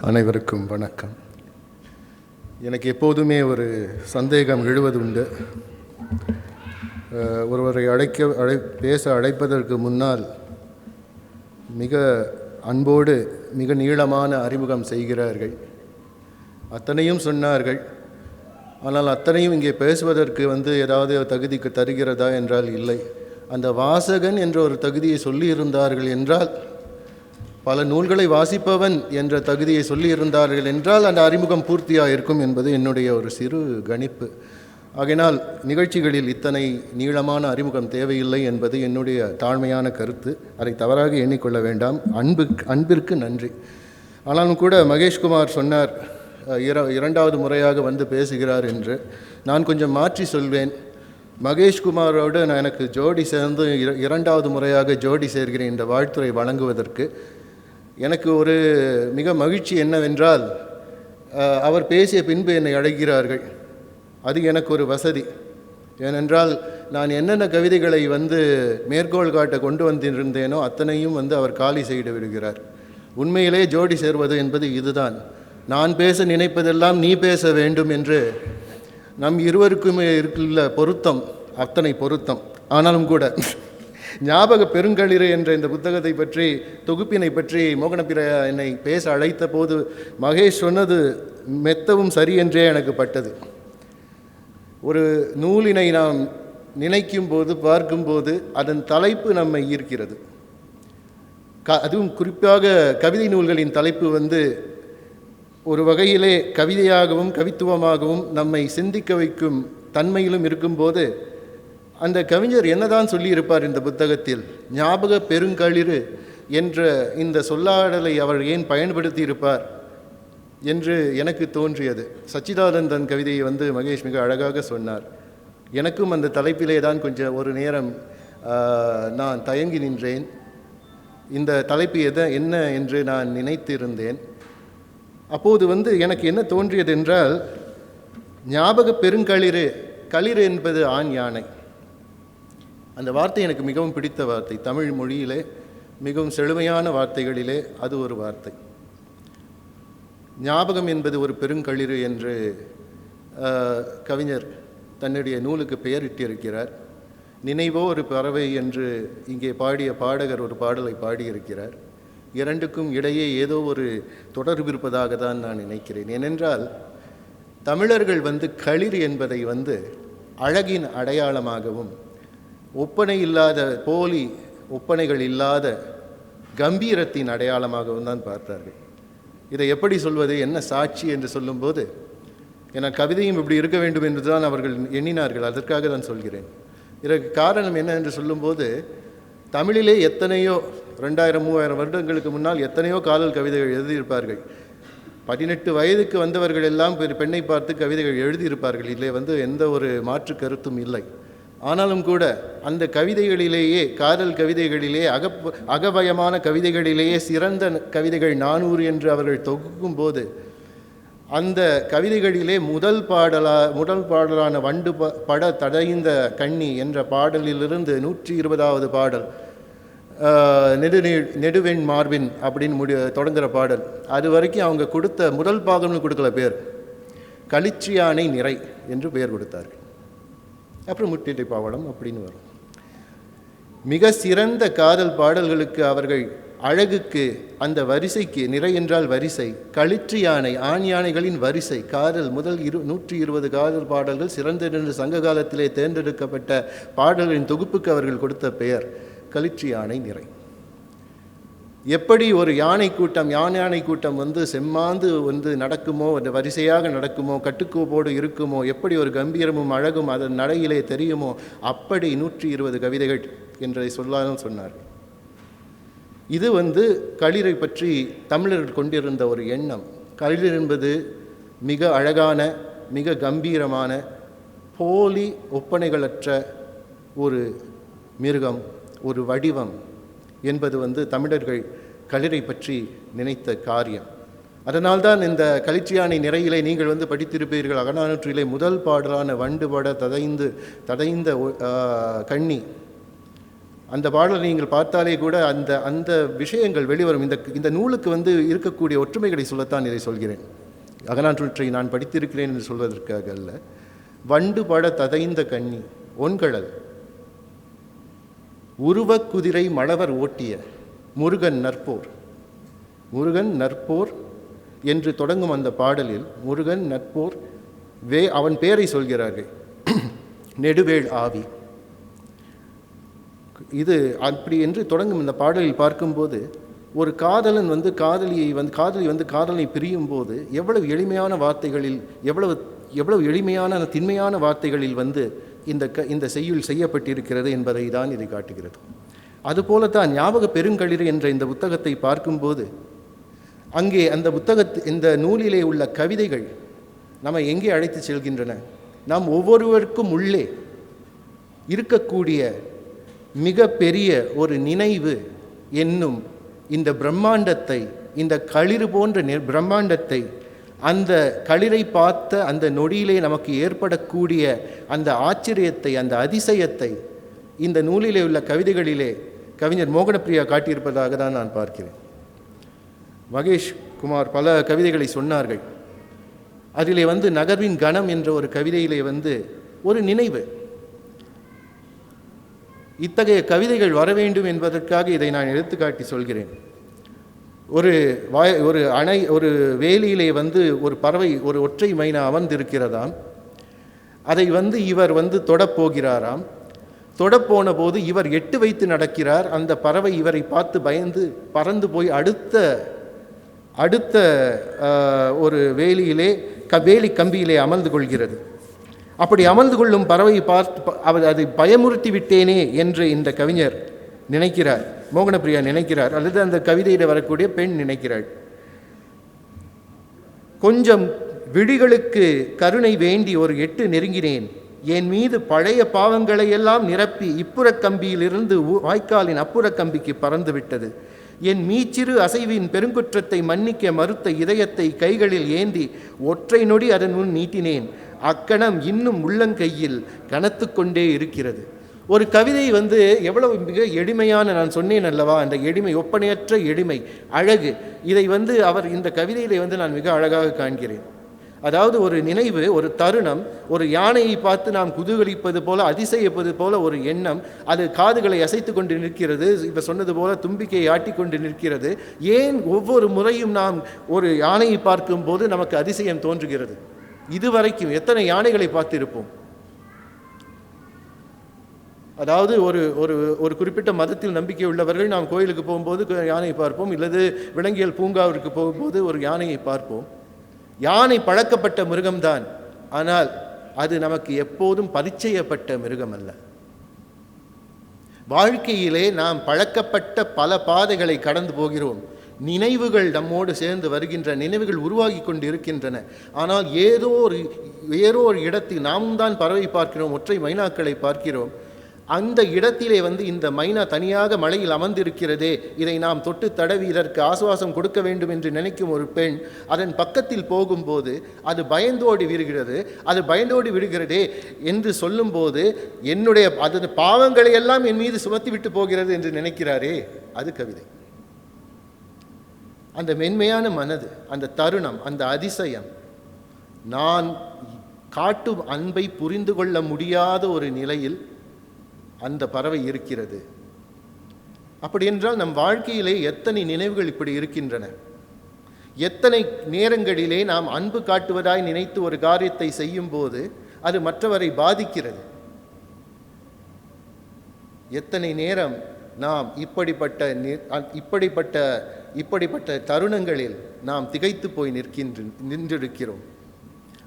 அனைவருக்கும் வணக்கம். எனக்கு எப்போதுமே ஒரு சந்தேகம் எழுவது உண்டு ஒருவரை அழைக்க அழை பேச அழைப்பதற்கு முன்னால் மிக அன்போடு மிக நீளமான அறிமுகம் செய்கிறார்கள். அத்தனையும் சொன்னார்கள். ஆனால் அத்தனையும் இங்கே பேசுவதற்கு வந்து ஏதாவது தகுதிக்கு தருகிறதா என்றால் இல்லை. அந்த வாசகன் என்ற ஒரு தகுதியை சொல்லியிருந்தார்கள் என்றால் பல நூல்களை வாசிப்பவன் என்ற தகுதியை சொல்லியிருந்தார்கள் என்றால் அந்த அறிமுகம் பூர்த்தியாக இருக்கும் என்பது என்னுடைய ஒரு சிறு கணிப்பு. ஆகையினால் நிகழ்ச்சிகளில் இத்தனை நீளமான அறிமுகம் தேவையில்லை என்பது என்னுடைய தாழ்மையான கருத்து. அதை தவறாக எண்ணிக்கொள்ள வேண்டாம். அன்பு அன்பிற்கு நன்றி. ஆனாலும் கூட மகேஷ்குமார் சொன்னார் இர இரண்டாவது முறையாக வந்து பேசுகிறார் என்று. நான் கொஞ்சம் மாற்றி சொல்வேன். மகேஷ்குமாரோடு நான் எனக்கு ஜோடி சேர்ந்து இர- இரண்டாவது முறையாக ஜோடி சேர்கிறேன் இந்த வாழ்த்துறை வழங்குவதற்கு. எனக்கு ஒரு மிக மகிழ்ச்சி என்னவென்றால் அவர் பேசிய பின்பு என்னை அழைக்கிறார்கள். அது எனக்கு ஒரு வசதி. ஏனென்றால் நான் என்னென்ன கவிதைகளை வந்து மேற்கோள் காட்ட கொண்டு வந்திருந்தேனோ அத்தனையும் வந்து அவர் காலி செய்து விடுகிறார். உண்மையிலே ஜோடி சேர்வது என்பது இதுதான். நான் பேச நினைப்பதெல்லாம் நீ பேச வேண்டும் என்று நம் இருவருக்குமே இருக்குள்ள பொருத்தம் அத்தனை பொருத்தம். ஆனாலும் கூட ஞாபக பெருங்களிறு என்ற இந்த புத்தகத்தை பற்றி தொகுப்பினை பற்றி மோகனப்பிரையா என்னை பேச அழைத்த போது மகேஷ் சொன்னது மெத்தவும் சரி என்றே எனக்கு பட்டது. ஒரு நூலினை நாம் நினைக்கும் போது பார்க்கும்போது அதன் தலைப்பு நம்மை ஈர்க்கிறது. க அதுவும் குறிப்பாக கவிதை நூல்களின் தலைப்பு வந்து ஒரு வகையிலே கவிதையாகவும் கவித்துவமாகவும் நம்மை சிந்திக்க வைக்கும் தன்மையிலும் இருக்கும்போது அந்த கவிஞர் என்னதான் சொல்லியிருப்பார் இந்த புத்தகத்தில்? ஞாபக பெருங்களிறு என்ற இந்த சொல்லாடலை அவர் ஏன் பயன்படுத்தி இருப்பார் என்று எனக்கு தோன்றியது. சச்சிதானந்தன் கவிதையை வந்து மகேஷ் மிக அழகாக சொன்னார். எனக்கும் அந்த தலைப்பிலே தான் கொஞ்சம் ஒரு நேரம் நான் தயங்கி நின்றேன். இந்த தலைப்பு எதை என்ன என்று நான் நினைத்திருந்தேன். அப்போது வந்து எனக்கு என்ன தோன்றியது என்றால் ஞாபக பெருங்களிறு களிறு என்பது ஆண் யானை. அந்த வார்த்தை எனக்கு மிகவும் பிடித்த வார்த்தை. தமிழ் மொழியிலே மிகவும் செழுமையான வார்த்தைகளிலே அது ஒரு வார்த்தை. ஞாபகம் என்பது ஒரு பெருங்களிறு என்று கவிஞர் தன்னுடைய நூலுக்கு பெயரிட்டிருக்கிறார் நினைவோ ஒரு பறவை என்று இங்கே பாடிய பாடகர் ஒரு பாடலை பாடியிருக்கிறார். இரண்டுக்கும் இடையே ஏதோ ஒரு தொடர்பு இருப்பதாக தான் நான் நினைக்கிறேன். ஏனென்றால் தமிழர்கள் வந்து களிர் என்பதை வந்து அழகின் அடையாளமாகவும் ஒப்பனை இல்லாத போலி ஒப்பனைகள் இல்லாத கம்பீரத்தின் அடையாளமாகவும் தான் பார்த்தார்கள். இதை எப்படி சொல்வது என்ன சாட்சி என்று சொல்லும்போது என கவிதையும் இப்படி இருக்க வேண்டும் என்று தான் அவர்கள் எண்ணினார்கள் அதற்காக தான் சொல்கிறேன். இதற்கு காரணம் என்ன என்று சொல்லும்போது தமிழிலே எத்தனையோ ரெண்டாயிரம் மூவாயிரம் வருடங்களுக்கு முன்னால் எத்தனையோ காதல் கவிதைகள் எழுதியிருப்பார்கள். பதினெட்டு வயதுக்கு வந்தவர்கள் எல்லாம் பெண்ணை பார்த்து கவிதைகள் எழுதியிருப்பார்கள். இதில் வந்து எந்த ஒரு மாற்று கருத்தும் இல்லை. ஆனாலும் கூட அந்த கவிதைகளிலேயே காதல் கவிதைகளிலே அகப்ப அகபயமான கவிதைகளிலேயே சிறந்த கவிதைகள் நானூறு என்று அவர்கள் தொகுக்கும் போது அந்த கவிதைகளிலே முதல் பாடலா முதல் பாடலான வண்டு ப- பட தடைந்த கண்ணி என்ற பாடலிலிருந்து நூற்றி இருபதாவது பாடல் ஆஹ், நெடுநீள் நெடுவெண் மார்பின் அப்படின்னு முடி தொடங்குகிற பாடல். அது வரைக்கும் அவங்க கொடுத்த முதல் பாகம்னு கொடுக்கல பேர். களிச்சியானை நிறை என்று பெயர் கொடுத்தார்கள். அப்புறம் முட்டிட்டை பாவடம் அப்படின்னு வரும். மிக சிறந்த காதல் பாடல்களுக்கு அவர்கள் அழகுக்கு அந்த வரிசைக்கு நிறை என்றால் வரிசை களிற்று யானை ஆண் யானைகளின் வரிசை காதல் முதல் இரு நூற்றி இருபது காதல் பாடல்கள் சிறந்த நின்று சங்க காலத்திலே தேர்ந்தெடுக்கப்பட்ட பாடல்களின் தொகுப்புக்கு அவர்கள் கொடுத்த பெயர் களிற்று யானை நிறை. எப்படி ஒரு யானை கூட்டம் யானை யானை கூட்டம் வந்து செம்மாந்து வந்து நடக்குமோ அந்த வரிசையாக நடக்குமோ கட்டுக்கோப்போடு இருக்குமோ எப்படி ஒரு கம்பீரமும் அழகும் அதன் நடையிலே தெரியுமோ அப்படி நூற்றி இருபது கவிதைகள் என்றதை சொல்லாலும் சொன்னார். இது வந்து களிரை பற்றி தமிழர்கள் கொண்டிருந்த ஒரு எண்ணம். களிர் என்பது மிக அழகான மிக கம்பீரமான போலி ஒப்பனைகளற்ற ஒரு மிருகம் ஒரு வடிவம் என்பது வந்து தமிழர்கள் களிரை பற்றி நினைத்த காரியம். அதனால்தான் இந்த களிச்சியானை நிறையிலே நீங்கள் வந்து படித்திருப்பீர்கள். அகநானூற்றிலே முதல் பாடலான வண்டு பட ததைந்து ததைந்த கண்ணி. அந்த பாடலை நீங்கள் பார்த்தாலே கூட அந்த அந்த விஷயங்கள் வெளிவரும். இந்த இந்த நூலுக்கு வந்து இருக்கக்கூடிய ஒற்றுமைகளை சொல்லத்தான் இதை சொல்கிறேன். அகநானூற்றை நான் படித்திருக்கிறேன் என்று சொல்வதற்காக அல்ல. வண்டு பட ததைந்த கண்ணி ஒன்கழல் உருவக் குதிரை மழவர் ஓட்டிய முருகன் நற்போர். முருகன் நற்போர் என்று தொடங்கும் அந்த பாடலில் முருகன் நற்போர் வே அவன் பெயரை சொல்கிறார்கள். நெடுவேள் ஆவி. இது அப்படி என்று தொடங்கும் இந்த பாடலில் பார்க்கும்போது ஒரு காதலன் வந்து காதலியை வந்து காதலி வந்து காதலனை பிரியும் போது எவ்வளவு எளிமையான வார்த்தைகளில் எவ்வளவு எவ்வளவு எளிமையான திண்மையான வார்த்தைகளில் வந்து இந்த க இந்த செய்யுள் செய்யப்பட்டிருக்கிறது என்பதை தான் இது காட்டுகிறது. அதுபோலத்தான் ஞாபக பெருங்களிர் என்ற இந்த புத்தகத்தை பார்க்கும்போது அங்கே அந்த புத்தகத்து இந்த நூலிலே உள்ள கவிதைகள் நம்ம எங்கே அழைத்து செல்கின்றன? நாம் ஒவ்வொருவருக்கும் உள்ளே இருக்கக்கூடிய மிக பெரிய ஒரு நினைவு என்னும் இந்த பிரம்மாண்டத்தை இந்த களிறு போன்ற பிரம்மாண்டத்தை அந்த களிரை பார்த்த அந்த நொடியிலே நமக்கு ஏற்படக்கூடிய அந்த ஆச்சரியத்தை அந்த அதிசயத்தை இந்த நூலிலே உள்ள கவிதைகளிலே கவிஞர் மோகனப்பிரியா காட்டியிருப்பதாக தான் நான் பார்க்கிறேன். மகேஷ் குமார் பல கவிதைகளை சொன்னார்கள். அதிலே வந்து நகர்வின் கணம் என்ற ஒரு கவிதையிலே வந்து ஒரு நினைவு. இத்தகைய கவிதைகள் வர வேண்டும் என்பதற்காக இதை நான் எடுத்துக்காட்டி சொல்கிறேன். ஒரு வாய் ஒரு அணை ஒரு வேலியிலே வந்து ஒரு பறவை ஒரு ஒற்றை மைனா அமர்ந்திருக்கிறதாம். அதை வந்து இவர் வந்து தொடப்போகிறாராம். தொடப்போன போது இவர் எட்டு வைத்து நடக்கிறார். அந்த பறவை இவரை பார்த்து பயந்து பறந்து போய் அடுத்த அடுத்த ஒரு வேலியிலே க வேலி கம்பியிலே அமர்ந்து கொள்கிறது. அப்படி அமர்ந்து கொள்ளும் பறவை பார்த்து ப- அவர் அதை பயமுறுத்தி விட்டேனே என்று இந்த கவிஞர் நினைக்கிறார். மோகனப்பிரியா நினைக்கிறார். அல்லது அந்த கவிதையில் வரக்கூடிய பெண் நினைக்கிறாள். கொஞ்சம் விழிகளுக்கு கருணை வேண்டி ஒரு எட்டு நெருங்கினேன். என் மீது பழைய பாவங்களை எல்லாம் நிரப்பி இப்புறக் கம்பியிலிருந்து வாய்க்காலின் அப்புறக் கம்பிக்கு பறந்துவிட்டது. என் மீச்சிறு அசைவின் பெருங்குற்றத்தை மன்னிக்க மறுத்த இதயத்தை கைகளில் ஏந்தி ஒற்றை நொடி அதன் முன் நீட்டினேன். அக்கணம் இன்னும் உள்ளங்கையில் கனத்து கொண்டே இருக்கிறது. ஒரு கவிதை வந்து எவ்வளவு மிக எளிமையான நான் சொன்னேன் அல்லவா? அந்த எளிமை ஒப்பனையற்ற எளிமை அழகு. இதை வந்து அவர் இந்த கவிதையிலே வந்து நான் மிக அழகாக காண்கிறேன். அதாவது ஒரு நினைவு ஒரு தருணம் ஒரு யானையை பார்த்து நாம் குதூகலிப்பது போல அதிசயிப்பது போல ஒரு எண்ணம் அது காதுகளை அசைத்து கொண்டு நிற்கிறது இப்போ சொன்னது போல தும்பிக்கையை ஆட்டிக்கொண்டு நிற்கிறது. ஏன் ஒவ்வொரு முறையும் நாம் ஒரு யானையை பார்க்கும்போது நமக்கு அதிசயம் தோன்றுகிறது? இதுவரைக்கும் எத்தனை யானைகளை பார்த்திருப்போம்? அதாவது ஒரு ஒரு ஒரு குறிப்பிட்ட மதத்தில் நம்பிக்கை உள்ளவர்கள் நாம் கோயிலுக்கு போகும்போது யானையை பார்ப்போம் இல்லது விலங்கியல் பூங்காவிற்கு போகும்போது ஒரு யானையை பார்ப்போம். யானை பழக்கப்பட்ட மிருகம்தான். ஆனால் அது நமக்கு எப்போதும் பரிச்சயப்பட்ட மிருகம் அல்ல வாழ்க்கையிலே நாம் பழக்கப்பட்ட பல பாதைகளை கடந்து போகிறோம். நினைவுகள் நம்மோடு சேர்ந்து வருகின்ற நினைவுகள் உருவாகி கொண்டு இருக்கின்றன ஆனால் ஏதோ ஒரு ஏதோ ஒரு இடத்தில் நாம் தான் பறவை பார்க்கிறோம் ஒற்றை மைனாக்களை பார்க்கிறோம். அந்த இடத்திலே வந்து இந்த மைனா தனியாக மலையில் அமர்ந்திருக்கிறதே. இதை நாம் தொட்டு தடவி இதற்கு ஆசுவாசம் கொடுக்க வேண்டும் என்று நினைக்கும் ஒரு பெண் அதன் பக்கத்தில் போகும்போது அது பயந்தோடி விடுகிறது அது பயந்தோடி விடுகிறதே என்று சொல்லும்போது என்னுடைய அது பாவங்களை எல்லாம் என் மீது சுமத்தி விட்டு போகிறது என்று நினைக்கிறாரே. அது கவிதை. அந்த மென்மையான மனது அந்த தருணம் அந்த அதிசயம் நான் காட்டும் அன்பை புரிந்து கொள்ள முடியாத ஒரு நிலையில் அந்த பறவை இருக்கிறது. அப்படி என்றால் நம் வாழ்க்கையிலே எத்தனை நினைவுகள் இப்படி இருக்கின்றன? எத்தனை நேரங்களிலே நாம் அன்பு காட்டுவதாய் நினைத்து ஒரு காரியத்தை செய்யும் போது அது மற்றவரை பாதிக்கிறது? எத்தனை நேரம் நாம் இப்படிப்பட்ட நி- அ- இப்படிப்பட்ட இப்படிப்பட்ட தருணங்களில் நாம் திகைத்து போய் நிற்கின்ற நின்றிருக்கிறோம்?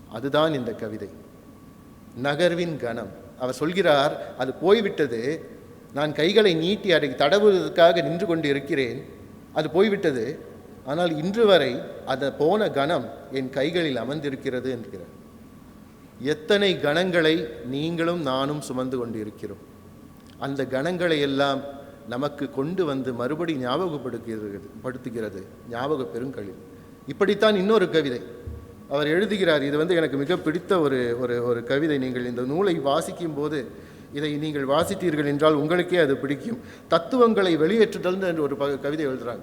அதுதான் இந்த கவிதை. நகர்வின் கணம். அவர் சொல்கிறார் அது போய்விட்டது. நான் கைகளை நீட்டி அதை தடவுவதற்காக நின்று கொண்டு இருக்கிறேன் அது போய்விட்டது. ஆனால் இன்று வரை அது போன கணம் என் கைகளில் அமர்ந்திருக்கிறது என்கிறார். எத்தனை கணங்களை நீங்களும் நானும் சுமந்து கொண்டு இருக்கிறோம் அந்த கணங்களை எல்லாம் நமக்கு கொண்டு வந்து மறுபடி ஞாபகப்படுத்துகிறது படுத்துகிறது ஞாபக பெருங்கழிவு. இப்படித்தான் இன்னொரு கவிதை. அவர் எழுதுகிறார் இது வந்து எனக்கு மிக பிடித்த ஒரு ஒரு ஒரு கவிதை. நீங்கள் இந்த நூலை வாசிக்கும் போது இதை நீங்கள் வாசித்தீர்கள் என்றால் உங்களுக்கே அது பிடிக்கும். தத்துவங்களை வெளியேற்றுதல் என்று ஒரு ப- கவிதை எழுதுறாங்க.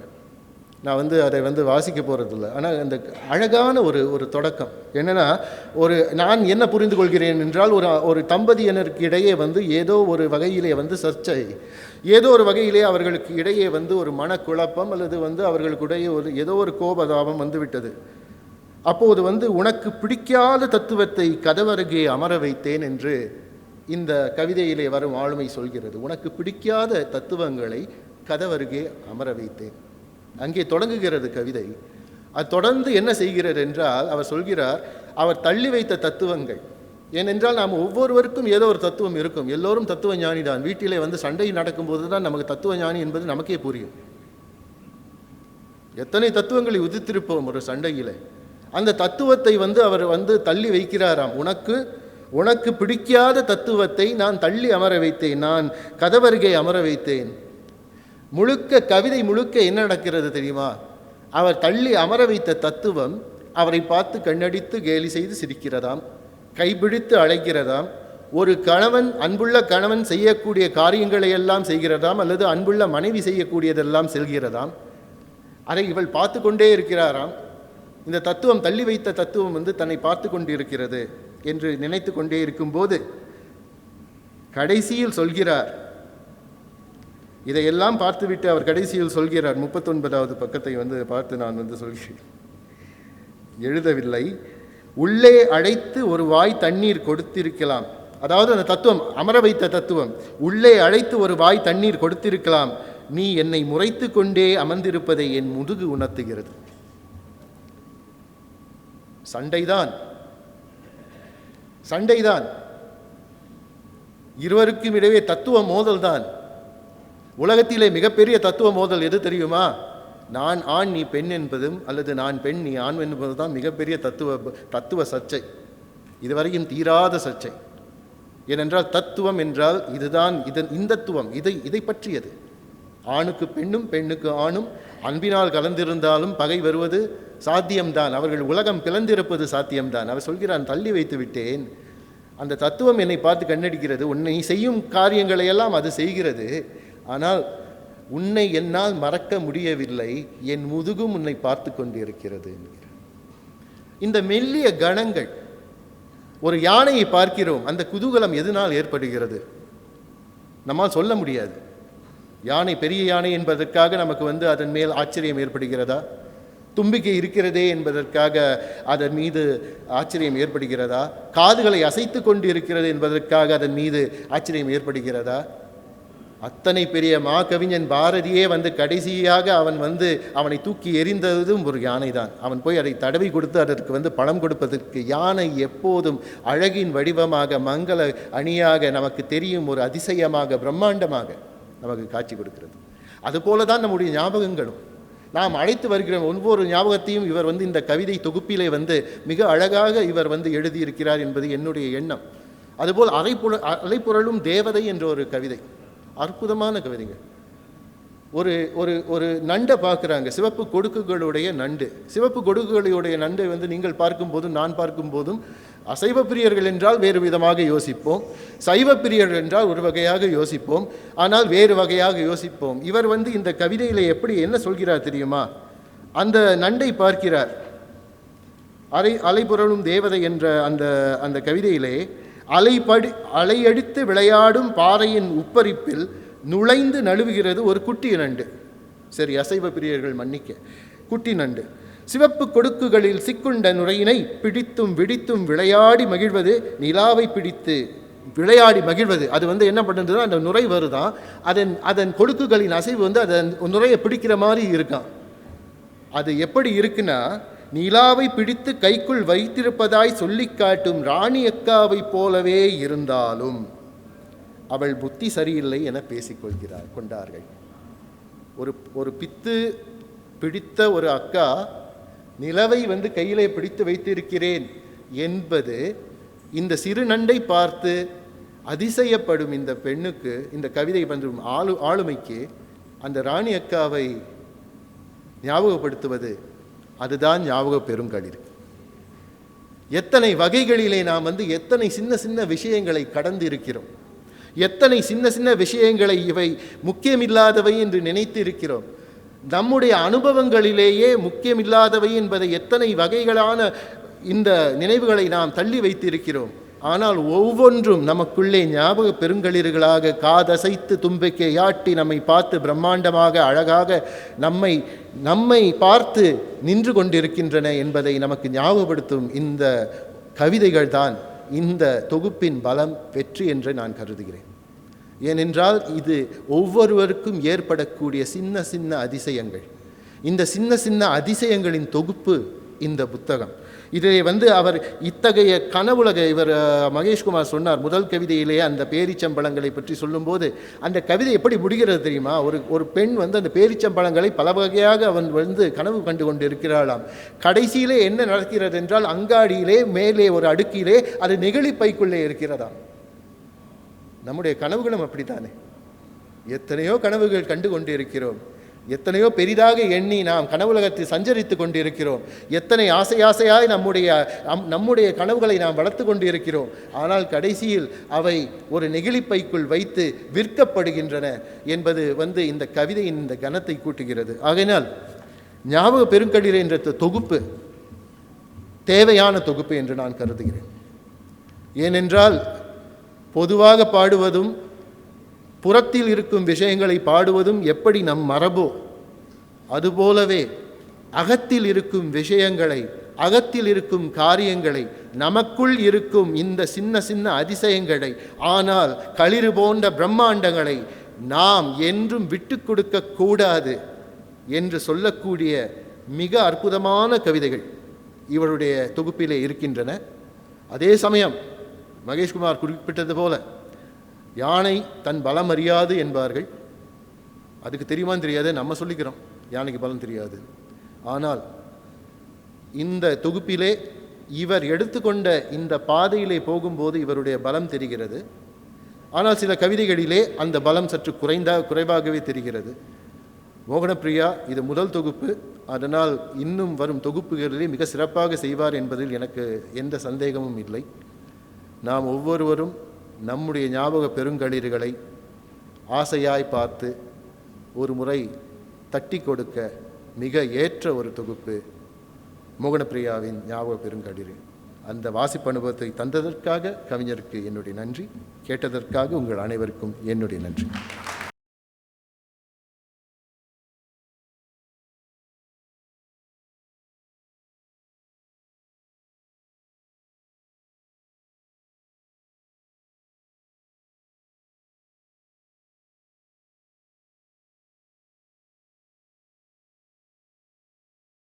நான் வந்து அதை வந்து வாசிக்க போகிறதில்ல ஆனால் அந்த அழகான ஒரு ஒரு தொடக்கம். என்னென்னா ஒரு நான் என்ன புரிந்து கொள்கிறேன் என்றால் ஒரு ஒரு தம்பதியினருக்கு இடையே வந்து ஏதோ ஒரு வகையிலே வந்து சர்ச்சை. ஏதோ ஒரு வகையிலே அவர்களுக்கு இடையே வந்து ஒரு மனக்குழப்பம் அல்லது வந்து அவர்களுக்கிடையே ஒரு ஏதோ ஒரு கோபதாபம் வந்துவிட்டது. அப்போது வந்து உனக்கு பிடிக்காத தத்துவத்தை கதவருகே அமர வைத்தேன் என்று இந்த கவிதையிலே வரும் ஆளுமை சொல்கிறது. உனக்கு பிடிக்காத தத்துவங்களை கதவருகே அமர வைத்தேன். அங்கே தொடங்குகிறது கவிதை. அது தொடர்ந்து என்ன செய்கிறார் என்றால் அவர் சொல்கிறார் அவர் தள்ளி வைத்த தத்துவங்கள். ஏனென்றால் நாம் ஒவ்வொருவருக்கும் ஏதோ ஒரு தத்துவம் இருக்கும். எல்லோரும் தத்துவ ஞானி தான் வீட்டிலே வந்து சண்டை நடக்கும்போது தான் நமக்கு தத்துவ ஞானி என்பது நமக்கே புரியும். எத்தனை தத்துவங்களை உதித்திருப்போம் ஒரு சண்டையிலே. அந்த தத்துவத்தை வந்து அவர் வந்து தள்ளி வைக்கிறாராம். உனக்கு உனக்கு பிடிக்காத தத்துவத்தை நான் தள்ளி அமர வைத்தேன். நான் கதவருகே அமர வைத்தேன். முழுக்க கவிதை முழுக்க என்ன நடக்கிறது தெரியுமா? அவர் தள்ளி அமர வைத்த தத்துவம் அவரை பார்த்து கண்ணடித்து கேலி செய்து சிரிக்கிறதாம். கைபிடித்து அழைக்கிறதாம். ஒரு கணவன் அன்புள்ள கணவன் செய்யக்கூடிய காரியங்களை எல்லாம் செய்கிறதாம் அல்லது அன்புள்ள மனைவி செய்யக்கூடியதெல்லாம் செல்கிறதாம். அதை இவள் பார்த்து கொண்டே இருக்கிறாராம். இந்த தத்துவம் தள்ளி வைத்த தத்துவம் வந்து தன்னை பார்த்து கொண்டிருக்கிறது என்று நினைத்து கொண்டே இருக்கும்போது கடைசியில் சொல்கிறார். இதையெல்லாம் பார்த்துவிட்டு அவர் கடைசியில் சொல்கிறார். முப்பத்தொன்பதாவது பக்கத்தை வந்து பார்த்து நான் வந்து சொல்கிறேன். எழுதவில்லை. உள்ளே அழைத்து ஒரு வாய் தண்ணீர் கொடுத்திருக்கலாம். அதாவது அந்த தத்துவம் அமர வைத்த தத்துவம். உள்ளே அழைத்து ஒரு வாய் தண்ணீர் கொடுத்திருக்கலாம். நீ என்னை முறைத்து கொண்டே அமர்ந்திருப்பதை என் முதுகு உணர்த்துகிறது. சண்டைதான். சண்டைதான். இருவருக்கும் இடையே தத்துவ மோதல்தான். உலகத்திலே மிகப்பெரிய தத்துவ மோதல் எது தெரியுமா? நான் ஆண் நீ பெண் என்பதும் அல்லது நான் பெண் நீ ஆண் என்பது தான் மிகப்பெரிய தத்துவ தத்துவ சர்ச்சை. இதுவரையும் தீராத சர்ச்சை. ஏனென்றால் தத்துவம் என்றால் இதுதான் இதன் இந்தத்துவம் இதை இதை பற்றியது. ஆணுக்கு பெண்ணும் பெண்ணுக்கு ஆணும் அன்பினால் கலந்திருந்தாலும் பகை வருவது சாத்தியம்தான். அவர்கள் உலகம் பிளந்திருப்பது சாத்தியம்தான். அவர் சொல்கிறான் தள்ளி வைத்து விட்டேன். அந்த தத்துவம் என்னை பார்த்து கண்ணடிக்கிறது. உன்னை செய்யும் காரியங்களையெல்லாம் அது செய்கிறது. ஆனால் உன்னை என்னால் மறக்க முடியவில்லை. என் முதுகும் உன்னை பார்த்து கொண்டிருக்கிறது. என்கிறார். இந்த மெல்லிய கணங்கள் ஒரு யானையை பார்க்கிறோம். அந்த குதூகலம் எதனால் ஏற்படுகிறது? நம்மால் சொல்ல முடியாது. யானை பெரிய யானை என்பதற்காக நமக்கு வந்து அதன் மேல் ஆச்சரியம் ஏற்படுகிறதா? தும்பிக்கை இருக்கிறதே என்பதற்காக அதன் மீது ஆச்சரியம் ஏற்படுகிறதா? காதுகளை அசைத்து கொண்டு இருக்கிறது என்பதற்காக அதன் மீது ஆச்சரியம் ஏற்படுகிறதா? அத்தனை பெரிய மா கவிஞன் பாரதியே வந்து கடைசியாக அவன் வந்து அவனை தூக்கி எறிந்ததும் ஒரு யானை தான் அவன் போய் அதை தடவி கொடுத்து அதற்கு வந்து பணம் கொடுப்பதற்கு யானை எப்போதும் அழகின் வடிவமாக மங்கள அணியாக நமக்கு தெரியும் ஒரு அதிசயமாக பிரம்மாண்டமாக நமக்கு காட்சி கொடுக்கிறது. அதுபோல தான் நம்முடைய ஞாபகங்களும். நாம் அழைத்து வருகிற ஒவ்வொரு ஞாபகத்தையும் இவர் வந்து இந்த கவிதை தொகுப்பிலே வந்து மிக அழகாக இவர் வந்து எழுதியிருக்கிறார் என்பது என்னுடைய எண்ணம். அதுபோல் அலைப்புற அலைப்புரளும் தேவதை என்ற ஒரு கவிதை. அற்புதமான கவிதைங்க ஒரு ஒரு ஒரு நண்டை பார்க்குறாங்க. சிவப்பு கொடுக்குகளுடைய நண்டு. சிவப்பு கொடுக்குகளுடைய நண்டை வந்து நீங்கள் பார்க்கும்போதும் நான் பார்க்கும்போதும் அசைவ பிரியர்கள் என்றால் வேறு விதமாக யோசிப்போம். சைவ பிரியர்கள் என்றால் ஒரு வகையாக யோசிப்போம். ஆனால் வேறு வகையாக யோசிப்போம். இவர் வந்து இந்த கவிதையில் எப்படி என்ன சொல்கிறார் தெரியுமா? அந்த நண்டை பார்க்கிறார். அலை அலைபுரளும் தேவதை என்ற அந்த அந்த கவிதையிலே அலைபடி அலையடித்து விளையாடும் பாறையின் உப்பரிப்பில் நுழைந்து நழுவுகிறது ஒரு குட்டி நண்டு. சரி அசைவ பிரியர்கள் மன்னிக்க. குட்டி நண்டு. சிவப்பு கொடுக்குகளில் சிக்குண்ட நுரையினை பிடித்தும் விடித்தும் விளையாடி மகிழ்வது நிலாவை பிடித்து விளையாடி மகிழ்வது. அது வந்து என்ன பண்ணுறதுன்னா அந்த நுரை வருதான். அதன் அதன் கொடுக்குகளின் அசைவு வந்து அதன் நுரையை பிடிக்கிற மாதிரி இருக்கான் அது எப்படி இருக்குன்னா நிலாவை பிடித்து கைக்குள் வைத்திருப்பதாய் சொல்லி காட்டும் ராணி அக்காவைப் போலவே இருந்தாலும் அவள் புத்தி சரியில்லை என பேசிக்கொள்கிறார் கொண்டார்கள். ஒரு ஒரு பித்து பிடித்த ஒரு அக்கா நிலவை வந்து கையிலே பிடித்து வைத்திருக்கிறேன் என்பது இந்த சிறு நண்டை பார்த்து அதிசயப்படும் இந்த பெண்ணுக்கு இந்த கவிதை பண்ணும் ஆளு ஆளுமைக்கு அந்த ராணி அக்காவை ஞாபகப்படுத்துவது அதுதான் ஞாபக பெருங்கடிர். எத்தனை வகைகளிலே நாம் வந்து எத்தனை சின்ன சின்ன விஷயங்களை கடந்து இருக்கிறோம் எத்தனை சின்ன சின்ன விஷயங்களை இவை முக்கியமில்லாதவை என்று நினைத்து இருக்கிறோம் நம்முடைய அனுபவங்களிலேயே முக்கியமில்லாதவை என்பதை எத்தனை வகைகளான இந்த நினைவுகளை நாம் தள்ளி வைத்திருக்கிறோம். ஆனால் ஒவ்வொன்றும் நமக்குள்ளே ஞாபக பெருங்களிர்களாக காதசைத்து தும்பிக்கை யாட்டி நம்மை பார்த்து பிரம்மாண்டமாக அழகாக நம்மை நம்மை பார்த்து நின்று கொண்டிருக்கின்றன என்பதை நமக்கு ஞாபகப்படுத்தும் இந்த கவிதைகள் தான் இந்த தொகுப்பின் பலம் வெற்றி என்று நான் கருதுகிறேன். ஏனென்றால் இது ஒவ்வொருவருக்கும் ஏற்படக்கூடிய சின்ன சின்ன அதிசயங்கள். இந்த சின்ன சின்ன அதிசயங்களின் தொகுப்பு இந்த புத்தகம். இதை வந்து அவர் இத்தகைய கனவுலக இவர் மகேஷ்குமார் சொன்னார் முதல் கவிதையிலேயே அந்த பேரிச்சம்பழங்களை பற்றி சொல்லும்போது அந்த கவிதை எப்படி முடிகிறது தெரியுமா? ஒரு ஒரு பெண் வந்து அந்த பேரிச்சம்பழங்களை பல வகையாக அவன் வந்து கனவு கண்டு கொண்டு இருக்கிறாளாம் கடைசியிலே என்ன நடக்கிறது என்றால் அங்காடியிலே மேலே ஒரு அடுக்கிலே அது நெகிழிப்பைக்குள்ளே இருக்கிறதாம். நம்முடைய கனவுகளும் அப்படித்தானே? எத்தனையோ கனவுகள் கண்டு கொண்டிருக்கிறோம் எத்தனையோ பெரிதாக எண்ணி நாம் கனவுலகத்தில் சஞ்சரித்து கொண்டிருக்கிறோம். எத்தனை ஆசை ஆசையாய் நம்முடைய நம்முடைய கனவுகளை நாம் வளர்த்து கொண்டிருக்கிறோம். ஆனால் கடைசியில் அவை ஒரு நெகிழிப்பைக்குள் வைத்து விற்கப்படுகின்றன என்பது வந்து இந்த கவிதையின் இந்த கனத்தை கூட்டுகிறது. ஆகையினால் ஞாபக பெருங்கடில் என்ற தொகுப்பு தேவையான தொகுப்பு என்று நான் கருதுகிறேன். ஏனென்றால் பொதுவாக பாடுவதும் புறத்தில் இருக்கும் விஷயங்களை பாடுவதும் எப்படி நம் மரபோ? அதுபோலவே அகத்தில் இருக்கும் விஷயங்களை அகத்தில் இருக்கும் காரியங்களை நமக்குள் இருக்கும் இந்த சின்ன சின்ன அதிசயங்களை ஆனால் களிறு போன்ற பிரம்மாண்டங்களை நாம் என்றும் விட்டு கொடுக்க கூடாது என்று சொல்லக்கூடிய மிக அற்புதமான கவிதைகள் இவருடைய தொகுப்பிலே இருக்கின்றன. அதே சமயம் மகேஷ்குமார் குறிப்பிட்டது போல யானை தன் பலம் அறியாது என்பார்கள். அதுக்கு தெரியுமான்னு தெரியாது நம்ம சொல்லிக்கிறோம் யானைக்கு பலம் தெரியாது. ஆனால் இந்த தொகுப்பிலே இவர் எடுத்துக்கொண்ட இந்த பாதையிலே போகும்போது இவருடைய பலம் தெரிகிறது. ஆனால் சில கவிதைகளிலே அந்த பலம் சற்று குறைந்தா குறைவாகவே தெரிகிறது. மோகனப்பிரியா இது முதல் தொகுப்பு. அதனால் இன்னும் வரும் தொகுப்புகளிலே மிக சிறப்பாக செய்வார் என்பதில் எனக்கு எந்த சந்தேகமும் இல்லை. நாம் ஒவ்வொருவரும் நம்முடைய ஞாபக பெருங்களிர்களை ஆசையாய் பார்த்து ஒரு முறை தட்டி கொடுக்க மிக ஏற்ற ஒரு தொகுப்பு மோகனப்பிரியாவின் ஞாபக பெருங்களிர் அந்த வாசிப்பு அனுபவத்தை தந்ததற்காக கவிஞருக்கு என்னுடைய நன்றி கேட்டதற்காக உங்கள் அனைவருக்கும் என்னுடைய நன்றி.